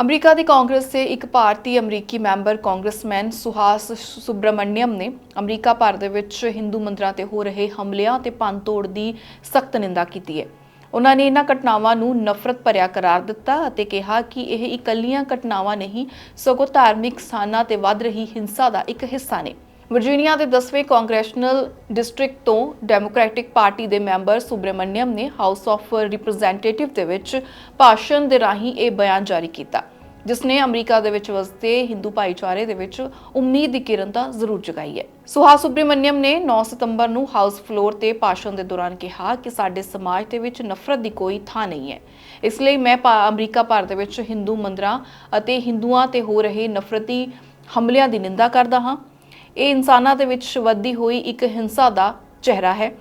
America ਦੀ ਕਾਂਗਰਸ ਦੇ ਇੱਕ ਭਾਰਤੀ ਅਮਰੀਕੀ ਮੈਂਬਰ ਕਾਂਗਰਸਮੈਨ ਸੁਹਾਸ ਸੁਬਰਾਮਣੀਅਮ ਨੇ ਅਮਰੀਕਾ ਭਰ ਦੇ ਵਿੱਚ ਹਿੰਦੂ ਮੰਦਰਾਂ ਤੇ ਹੋ ਰਹੇ ਹਮਲਿਆਂ ਤੇ ਭੰਨਤੋੜ ਦੀ ਸਖਤ ਨਿੰਦਾ ਕੀਤੀ ਹੈ। ਉਹਨਾਂ ਨੇ ਇਹਨਾਂ ਘਟਨਾਵਾਂ ਨੂੰ ਨਫ਼ਰਤ ਭਰਿਆ ਕਰਾਰ ਦਿੱਤਾ ਅਤੇ ਕਿਹਾ ਕਿ ਇਹ ਇਕੱਲੀਆਂ ਘਟਨਾਵਾਂ ਨਹੀਂ, ਸਗੋਂ ਧਾਰਮਿਕ ਸਥਾਨਾਂ ਤੇ ਵੱਧ ਰਹੀ ਹਿੰਸਾ ਦਾ ਇੱਕ ਹਿੱਸਾ ਨੇ। ਵਰਜੀਨੀਆ ਦੇ 10ਵੇਂ ਕਾਂਗਰੈਸ਼ਨਲ ਡਿਸਟ੍ਰਿਕਟ ਤੋਂ ਡੈਮੋਕ੍ਰੈਟਿਕ ਪਾਰਟੀ ਦੇ ਮੈਂਬਰ ਸੁਬਰਾਮਣੀਅਮ ਨੇ ਹਾਊਸ ਆਫ ਰਿਪਰੈਜ਼ੈਂਟੇਟਿਵ ਦੇ ਵਿੱਚ ਭਾਸ਼ਣ ਦੇ ਰਾਹੀਂ ਇਹ ਬਿਆਨ ਜਾਰੀ ਕੀਤਾ। ਜਿਸ ਨੇ ਅਮਰੀਕਾ ਦੇ ਵਿੱਚ ਵਸਦੇ ਹਿੰਦੂ ਭਾਈਚਾਰੇ ਦੇ ਵਿੱਚ ਉਮੀਦ ਦੀ ਕਿਰਨ ਤਾਂ ਜ਼ਰੂਰ ਜਗਾਈ ਹੈ। ਸੁਹਾ ਸੁਬਰਾਮਣੀਅਮ ਨੇ 9 ਸਤੰਬਰ ਨੂੰ ਹਾਊਸ ਫਲੋਰ ਤੇ ਭਾਸ਼ਣ ਦੇ ਦੌਰਾਨ ਕਿਹਾ ਕਿ ਸਾਡੇ ਸਮਾਜ ਦੇ ਵਿੱਚ ਨਫ਼ਰਤ ਦੀ ਕੋਈ ਥਾਂ ਨਹੀਂ ਹੈ। ਇਸ ਲਈ ਮੈਂ ਭਾ- ਅਮਰੀਕਾ ਭਰ ਦੇ ਵਿੱਚ ਹਿੰਦੂ ਮੰਦਰਾਂ ਅਤੇ ਹਿੰਦੂਆਂ ਤੇ ਹੋ ਰਹੇ ਨਫ਼ਰਤੀ ਹਮਲਿਆਂ ਦੀ ਨਿੰਦਾ ਕਰਦਾ ਹਾਂ। ਇਹ ਇਨਸਾਨਾਂ ਦੇ ਵਿੱਚ ਵੱਧਦੀ ਹੋਈ ਇੱਕ ਹਿੰਸਾ ਦਾ ਚਿਹਰਾ ਹੈ।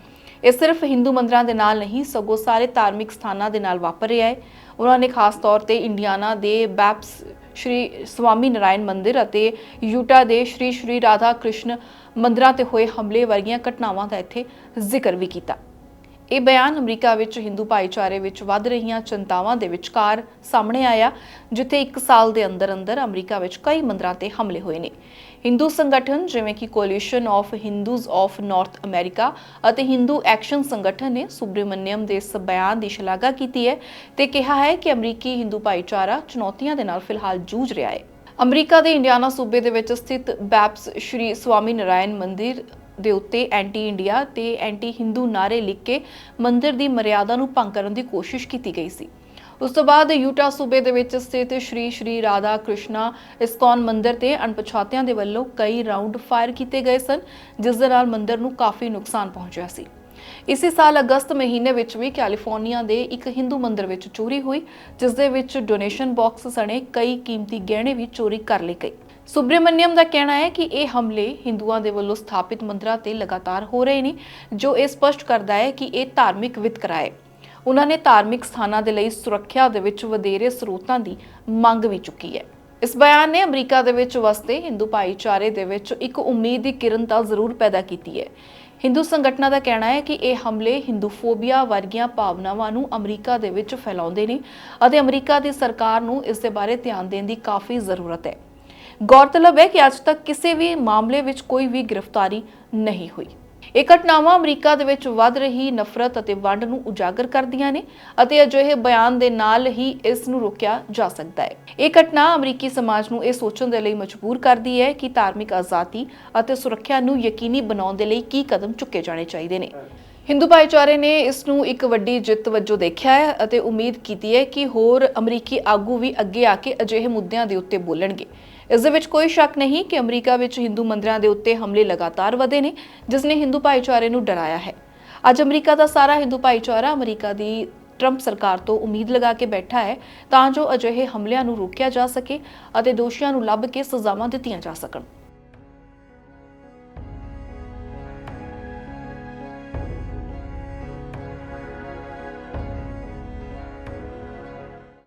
ਇਹ ਸਿਰਫ ਹਿੰਦੂ ਮੰਦਰਾਂ ਦੇ ਨਾਲ ਨਹੀਂ, ਸਗੋਂ ਸਾਰੇ ਧਾਰਮਿਕ ਸਥਾਨਾਂ ਦੇ ਨਾਲ ਵਾਪਰ ਰਿਹਾ ਹੈ। ਉਹਨਾਂ ਨੇ ਖਾਸ ਤੌਰ ਤੇ ਇੰਡੀਆਨਾ ਦੇ ਬੈਪਸ ਸ਼੍ਰੀ ਸਵਾਮੀ ਨਾਰਾਇਣ ਮੰਦਿਰ ਅਤੇ ਯੂਟਾ ਦੇ ਸ਼੍ਰੀ ਸ਼੍ਰੀ ਰਾਧਾ ਕ੍ਰਿਸ਼ਨ ਮੰਦਰਾਂ ਤੇ ਹੋਏ ਹਮਲੇ ਵਰਗੀਆਂ ਘਟਨਾਵਾਂ ਦਾ ਇੱਥੇ ਜ਼ਿਕਰ ਵੀ ਕੀਤਾ। ਇਹ ਬਿਆਨ ਅਮਰੀਕਾ ਵਿੱਚ ਹਿੰਦੂ ਭਾਈਚਾਰੇ ਵਿੱਚ ਵੱਧ ਰਹੀਆਂ ਚਿੰਤਾਵਾਂ ਦੇ ਵਿਚਕਾਰ ਸਾਹਮਣੇ ਆਇਆ, ਜਿੱਥੇ 1 ਸਾਲ ਦੇ ਅੰਦਰ ਅੰਦਰ ਅਮਰੀਕਾ ਵਿੱਚ ਕਈ ਮੰਦਰਾਂ ਤੇ ਹਮਲੇ ਹੋਏ ਨੇ। ਹਿੰਦੂ ਸੰਗਠਨ, ਜਿਵੇਂ ਕਿ coalition of Hindus of North America ਅਤੇ ਹਿੰਦੂ ਐਕਸ਼ਨ ਸੰਗਠਨ ਨੇ ਸੁਬ੍ਰਮਨਿਅਮ ਦੇ ਇਸ ਬਿਆਨ ਦੀ ਸ਼ਲਾਘਾ ਕੀਤੀ ਹੈ ਤੇ ਕਿਹਾ ਹੈ ਕਿ ਅਮਰੀਕੀ ਹਿੰਦੂ ਭਾਈਚਾਰਾ ਚੁਣੌਤੀਆਂ ਦੇ ਨਾਲ ਫਿਲਹਾਲ ਜੂਝ ਰਿਹਾ ਹੈ। ਅਮਰੀਕਾ ਦੇ ਇੰਡੀਆਨਾ ਸੂਬੇ ਦੇ ਵਿੱਚ ਸਥਿਤ ਬੈਪਸ ਸ਼੍ਰੀ ਸਵਾਮੀ ਨਾਰਾਇਣ ਮੰਦਿਰ ਦੇ ਉੱਤੇ ਐਂਟੀ ਇੰਡੀਆ ਤੇ ਐਂਟੀ ਹਿੰਦੂ ਨਾਰੇ ਲਿਖ ਕੇ ਮੰਦਿਰ ਦੀ ਮਰਿਆਦਾ ਨੂੰ ਭੰਗ ਕਰਨ ਦੀ ਕੋਸ਼ਿਸ਼ ਕੀਤੀ ਗਈ ਸੀ। ਉਸ ਤੋਂ ਬਾਅਦ ਯੂਟਾ ਸੂਬੇ ਦੇ ਵਿੱਚ ਸਥਿਤ ਸ਼੍ਰੀ ਸ਼੍ਰੀ ਰਾਧਾ ਕ੍ਰਿਸ਼ਨਾ ਇਸਕੌਨ ਮੰਦਿਰ ਤੇ ਅਣਪਛਾਤਿਆਂ ਦੇ ਵੱਲੋਂ ਕਈ ਰਾਉਂਡ ਫਾਇਰ ਕੀਤੇ ਗਏ ਸਨ, ਜਿਸ ਦੇ ਨਾਲ ਮੰਦਿਰ ਨੂੰ ਕਾਫੀ ਨੁਕਸਾਨ ਪਹੁੰਚਿਆ ਸੀ। ਇਸੇ ਸਾਲ ਅਗਸਤ ਮਹੀਨੇ ਵਿੱਚ ਵੀ ਕੈਲੀਫੋਰਨੀਆ ਦੇ ਇੱਕ ਹਿੰਦੂ ਮੰਦਿਰ ਵਿੱਚ ਚੋਰੀ ਹੋਈ, ਜਿਸ ਦੇ ਵਿੱਚ ਡੋਨੇਸ਼ਨ ਬਾਕਸ ਸਣੇ ਕਈ ਕੀਮਤੀ ਗਹਿਣੇ ਵੀ ਚੋਰੀ ਕਰ ਲਏ ਗਏ। ਸੁਬਰਾਮਨਿਅਮ ਦਾ ਕਹਿਣਾ ਹੈ ਕਿ ਇਹ ਹਮਲੇ ਹਿੰਦੂਆਂ ਦੇ ਵੱਲੋਂ ਸਥਾਪਿਤ ਮੰਦਰਾਂ ਤੇ ਲਗਾਤਾਰ ਹੋ ਰਹੇ ਨੇ, ਜੋ ਇਹ ਸਪਸ਼ਟ ਕਰਦਾ ਹੈ ਕਿ ਇਹ ਧਾਰਮਿਕ ਵਿਤਕਰਾ ਹੈ। ਉਹਨਾਂ ਨੇ ਧਾਰਮਿਕ ਸਥਾਨਾਂ ਦੇ ਲਈ ਸੁਰੱਖਿਆ ਦੇ ਵਿੱਚ ਵਧੇਰੇ ਸਰੋਤਾਂ ਦੀ ਮੰਗ ਵੀ ਚੁੱਕੀ ਹੈ। ਇਸ ਬਿਆਨ ਨੇ ਅਮਰੀਕਾ ਦੇ ਵਿੱਚ ਵਸਦੇ ਹਿੰਦੂ ਭਾਈਚਾਰੇ ਦੇ ਵਿੱਚ ਇੱਕ ਉਮੀਦ ਦੀ ਕਿਰਨ ਤਾਂ ਜ਼ਰੂਰ ਪੈਦਾ ਕੀਤੀ ਹੈ। ਹਿੰਦੂ ਸੰਗਠਨਾਂ ਦਾ ਕਹਿਣਾ ਹੈ ਕਿ ਇਹ ਹਮਲੇ ਹਿੰਦੂਫੋਬੀਆ ਵਰਗੀਆਂ ਭਾਵਨਾਵਾਂ ਨੂੰ ਅਮਰੀਕਾ ਦੇ ਵਿੱਚ ਫੈਲਾਉਂਦੇ ਨੇ ਅਤੇ ਅਮਰੀਕਾ ਦੀ ਸਰਕਾਰ ਨੂੰ ਇਸ ਦੇ ਬਾਰੇ ਧਿਆਨ ਦੇਣ ਦੀ ਕਾਫੀ ਜ਼ਰੂਰਤ ਹੈ। ਗੌਰਤਲਬ ਹੈ ਕਿ ਅੱਜ ਤੱਕ ਕਿਸੇ ਵੀ ਮਾਮਲੇ ਵਿੱਚ ਕੋਈ ਵੀ ਗ੍ਰਿਫਤਾਰੀ ਨਹੀਂ ਹੋਈ। ਇਹ ਘਟਨਾਵਾਂ ਅਮਰੀਕਾ ਦੇ ਵਿੱਚ ਵੱਧ ਰਹੀ ਨਫ਼ਰਤ ਅਤੇ ਵੰਡ ਨੂੰ ਉਜਾਗਰ ਕਰਦੀਆਂ ਨੇ ਅਤੇ ਅਜਿਹੇ ਬਿਆਨ ਦੇ ਨਾਲ ਹੀ ਇਸ ਨੂੰ ਰੋਕਿਆ ਜਾ ਸਕਦਾ ਹੈ। ਇਹ ਘਟਨਾ ਅਮਰੀਕੀ ਸਮਾਜ ਨੂੰ ਇਹ ਸੋਚਣ ਦੇ ਲਈ ਮਜਬੂਰ ਕਰਦੀ ਹੈ ਕਿ ਧਾਰਮਿਕ ਆਜ਼ਾਦੀ ਅਤੇ ਸੁਰੱਖਿਆ ਨੂੰ ਯਕੀਨੀ ਬਣਾਉਣ ਦੇ ਲਈ ਕੀ ਕਦਮ ਚੁੱਕੇ ਜਾਣੇ ਚਾਹੀਦੇ ਨੇ। ਹਿੰਦੂ ਭਾਈਚਾਰੇ ਨੇ ਇਸ ਨੂੰ ਇੱਕ ਵੱਡੀ ਜਿੱਤ ਵਜੋਂ ਦੇਖਿਆ ਹੈ ਅਤੇ ਉਮੀਦ ਕੀਤੀ ਹੈ ਕਿ ਹੋਰ ਅਮਰੀਕੀ ਆਗੂ ਵੀ ਅੱਗੇ ਆ ਕੇ ਅਜਿਹੇ ਮੁੱਦਿਆਂ ਦੇ ਉੱਤੇ ਬੋਲਣਗੇ। ਇਸ ਦੇ ਵਿੱਚ ਕੋਈ ਸ਼ੱਕ ਨਹੀਂ ਕਿ ਅਮਰੀਕਾ ਵਿੱਚ ਹਿੰਦੂ ਮੰਦਰਾਂ ਦੇ ਉੱਤੇ ਹਮਲੇ ਲਗਾਤਾਰ ਵਧੇ ਨੇ, ਜਿਸ ਨੇ ਹਿੰਦੂ ਭਾਈਚਾਰੇ ਨੂੰ ਡਰਾਇਆ ਹੈ। ਅੱਜ ਅਮਰੀਕਾ ਦਾ ਸਾਰਾ ਹਿੰਦੂ ਭਾਈਚਾਰਾ ਅਮਰੀਕਾ ਦੀ ਟਰੰਪ ਸਰਕਾਰ ਤੋਂ ਉਮੀਦ ਲਗਾ ਕੇ ਬੈਠਾ ਹੈ, ਤਾਂ ਜੋ ਅਜਿਹੇ ਹਮਲਿਆਂ ਨੂੰ ਰੋਕਿਆ ਜਾ ਸਕੇ ਅਤੇ ਦੋਸ਼ੀਆਂ ਨੂੰ ਲੱਭ ਕੇ ਸਜ਼ਾਵਾਂ ਦਿੱਤੀਆਂ ਜਾ ਸਕਣ।